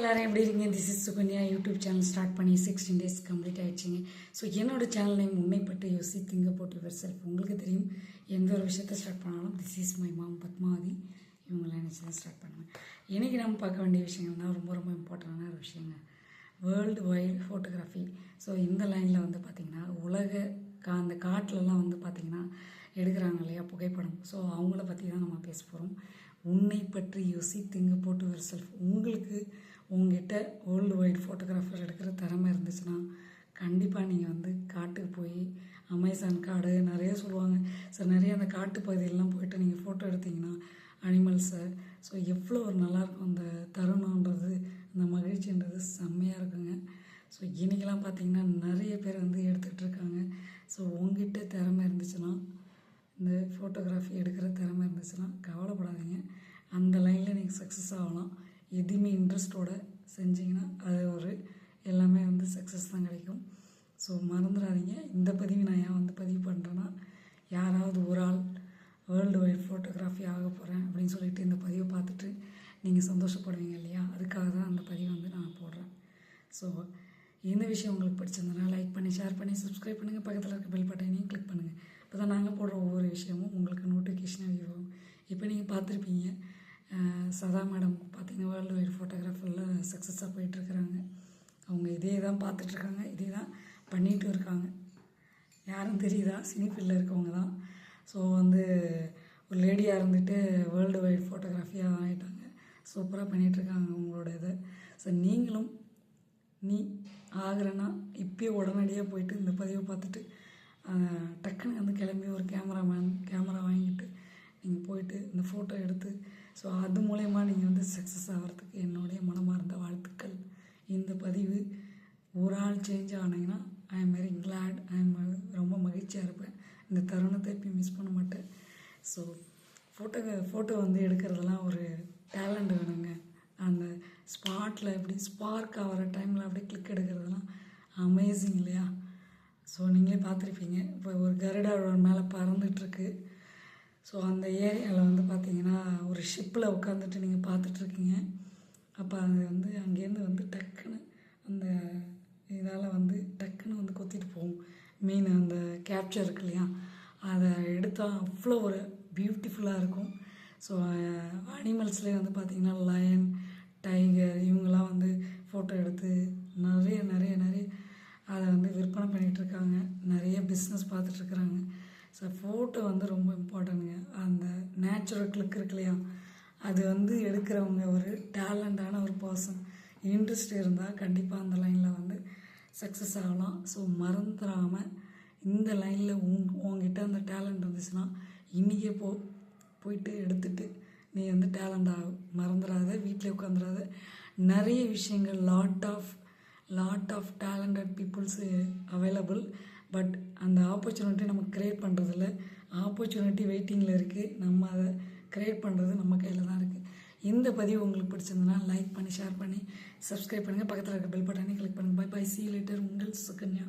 எல்லாரும் எப்படி இருக்கீங்க? This is Sukanya YouTube channel start பண்ணி சிக்ஸ்டீன் டேஸ் கம்ப்ளீட் ஆகிடுச்சிங்க ஸோ என்னோட சேனல் நேம் உன்னைப்பட்டு யோசி திங்க போட்டு யுவர் செல்ஃப் உங்களுக்கு தெரியும் எந்த ஒரு விஷயத்தை ஸ்டார்ட் பண்ணாலும் this is my mom Padmavathi. இவங்களாம் நினச்சி தான் ஸ்டார்ட் பண்ணுவேன். இன்றைக்கி நம்ம பார்க்க வேண்டிய விஷயங்கள்னா ரொம்ப ரொம்ப இம்பார்ட்டண்டான ஒரு விஷயங்க. வேர்ல்டு வைல்டு ஃபோட்டோகிராஃபி ஸோ இந்த லைனில் வந்து பார்த்திங்கன்னா உலக கா அந்த காட்டிலலாம் வந்து பார்த்திங்கன்னா எடுக்கிறாங்க இல்லையா புகைப்படம். ஸோ அவங்கள பற்றி தான் நம்ம பேச போகிறோம் உன்னை பற்றி யோசி திங்க போட்டு ஒரு செல்ஃப். உங்களுக்கு உங்ககிட்ட வேர்ல்டு வைட் ஃபோட்டோகிராஃபர் எடுக்கிற திறமை இருந்துச்சுன்னா கண்டிப்பாக நீங்கள் வந்து காட்டுக்கு போய் அமேசான் காடு நிறைய சொல்லுவாங்க. சார் நிறைய அந்த காட்டு பகுதியெல்லாம் போயிட்டு நீங்கள் ஃபோட்டோ எடுத்தீங்கன்னா அனிமல்ஸை ஸோ எவ்வளோ ஒரு நல்லாயிருக்கும் அந்த தருணன்றது அந்த மகிழ்ச்சின்றது செம்மையாக இருக்குங்க. ஸோ இன்றைக்கெலாம் பார்த்தீங்கன்னா நிறைய பேர் வந்து எடுத்துகிட்டு இருக்காங்க. ஸோ உங்ககிட்ட திறமை இருந்துச்சுன்னா இந்த ஃபோட்டோகிராஃபி எடுக்கிற திறமை இருந்துச்சுன்னா கவலைப்படாதீங்க. அந்த லைனில் நீங்கள் சக்ஸஸ் ஆகலாம். எதுவுமே இன்ட்ரெஸ்ட்டோட செஞ்சிங்கன்னா அது ஒரு எல்லாமே வந்து சக்ஸஸ் தான் கிடைக்கும். ஸோ மறந்துடாதீங்க. இந்த பதிவு நான் ஏன் வந்து பதிவு பண்ணுறேன்னா யாராவது ஒரு ஆள் வேர்ல்டு வைட் ஃபோட்டோகிராஃபி ஆக போகிறேன் அப்படின்னு சொல்லிட்டு இந்த பதிவை பார்த்துட்டு நீங்கள் சந்தோஷப்படுவீங்க இல்லையா? அதுக்காக தான் அந்த பதிவை வந்து நான் போடுறேன். ஸோ இந்த விஷயம் உங்களுக்கு பிடிச்சிருந்தனா லைக் பண்ணி ஷேர் பண்ணி சப்ஸ்கிரைப் பண்ணுங்கள் பக்கத்தில் இருக்க பெல் பட்டனையும் கிளிக் பண்ணுங்கள் இப்போ தான் நாங்கள் போடுற ஒவ்வொரு விஷயமும் உங்களுக்கு நோட்டிஃபிகேஷனாக வரும் இப்போ நீங்கள் பார்த்துருப்பீங்க சதா மேடம் பார்த்தீங்கன்னா வேர்ல்டு வைடு ஃபோட்டோகிராஃபரில் சக்ஸஸாக போயிட்டுருக்குறாங்க. அவங்க இதே தான் பார்த்துட்ருக்காங்க இதே தான் பண்ணிகிட்டு இருக்காங்க. யாரும் தெரியுதா? சினி ஃபீல்டில் இருக்கவங்க தான். ஸோ வந்து ஒரு லேடியாக இருந்துட்டு வேர்ல்டு வைட் ஃபோட்டோகிராஃபியாக ஆகிட்டாங்க சூப்பராக பண்ணிகிட்ருக்காங்க உங்களோட இதை. ஸோ நீங்களும் நீ ஆகிறேன்னா இப்பயே உடனடியாக போயிட்டு இந்த பதிவை பார்த்துட்டு டக்குன்னு வந்து கிளம்பி ஒரு கேமராமேன் கேமரா வாங்கிட்டு நீங்கள் போயிட்டு இந்த ஃபோட்டோ எடுத்து ஸோ அது மூலயமா நீங்கள் வந்து சக்ஸஸ் ஆகிறதுக்கு என்னுடைய மனமார்ந்த வாழ்த்துக்கள். இந்த பதிவு ஒரு ஆள் change ஆனீங்கன்னா I am very glad I am ரொம்ப மகிழ்ச்சியாக இருப்பேன். இந்த தருணத்தை எப்பயும் மிஸ் பண்ண மாட்டேன். ஸோ ஃபோட்டோ ஃபோட்டோ வந்து எடுக்கிறதெல்லாம் ஒரு டேலண்ட் வேணுங்க. அந்த ஸ்பாட்டில் எப்படி ஸ்பார்க் ஆகிற டைமில் அப்படியே கிளிக் எடுக்கிறதுலாம் அமேசிங் இல்லையா? ஸோ நீங்களே பார்த்துருப்பீங்க. இப்போ ஒரு கருடாவோட மேலே பறந்துட்டுருக்கு. ஸோ அந்த ஏரியாவில் வந்து பார்த்தீங்கன்னா ஒரு ஷிப்பில் உட்காந்துட்டு நீங்கள் பார்த்துட்ருக்கீங்க அப்போ அது வந்து அங்கேருந்து வந்து டக்குன்னு அந்த இதால் வந்து டக்குன்னு வந்து கொத்திட்டு போகும். மீன் அந்த கேப்சர் இருக்கு இல்லையா? அதை எடுத்தால் அவ்வளோ ஒரு பியூட்டிஃபுல்லாக இருக்கும். ஸோ அனிமல்ஸ்லேயே வந்து பார்த்திங்கன்னா லயன் டைகர் இவங்கெல்லாம் வந்து ஃபோட்டோ எடுத்து நிறைய நிறைய நிறைய அதை வந்து விற்பனை பண்ணிகிட்டு இருக்காங்க. நிறைய பிஸ்னஸ் பார்த்துட்ருக்குறாங்க ஸோ ஃபோட்டோ வந்து ரொம்ப இம்பார்ட்டனுங்க அந்த நேச்சுரல் கிளிக் இருக்கு இல்லையா? அது வந்து எடுக்கிறவங்க ஒரு டேலண்டான ஒரு பர்சன் இன்ட்ரெஸ்ட் இருந்தால் கண்டிப்பாக அந்த லைனில் வந்து சக்ஸஸ் ஆகலாம். ஸோ மறந்துடாமல் இந்த லைனில் உங் உங்ககிட்ட அந்த டேலண்ட் இருந்துச்சுன்னா இன்றைக்கே போ போயிட்டு எடுத்துட்டு நீ வந்து டேலண்ட் ஆகும் மறந்துடாத வீட்டில் உட்காந்துடாத நிறைய விஷயங்கள் lot of lot of talented peoples available but அந்த ஆப்பர்ச்சுனிட்டி நம்ம க்ரியேட் பண்ணுறதில்ல ஆப்பர்ச்சுனிட்டி வெயிட்டிங்கில் இருக்குது நம்ம அதை க்ரியேட் பண்ணுறது நம்ம கையில் தான் இருக்குது இந்த பதிவு உங்களுக்கு பிடிச்சிருந்தனா லைக் பண்ணி ஷேர் பண்ணி சப்ஸ்கிரைப் பண்ணுங்கள் பக்கத்தில் இருக்க பெல் பட்டனை கிளிக் பண்ணுங்கள் பை பை சி லேட்டர் உங்கள் சுகன்யா.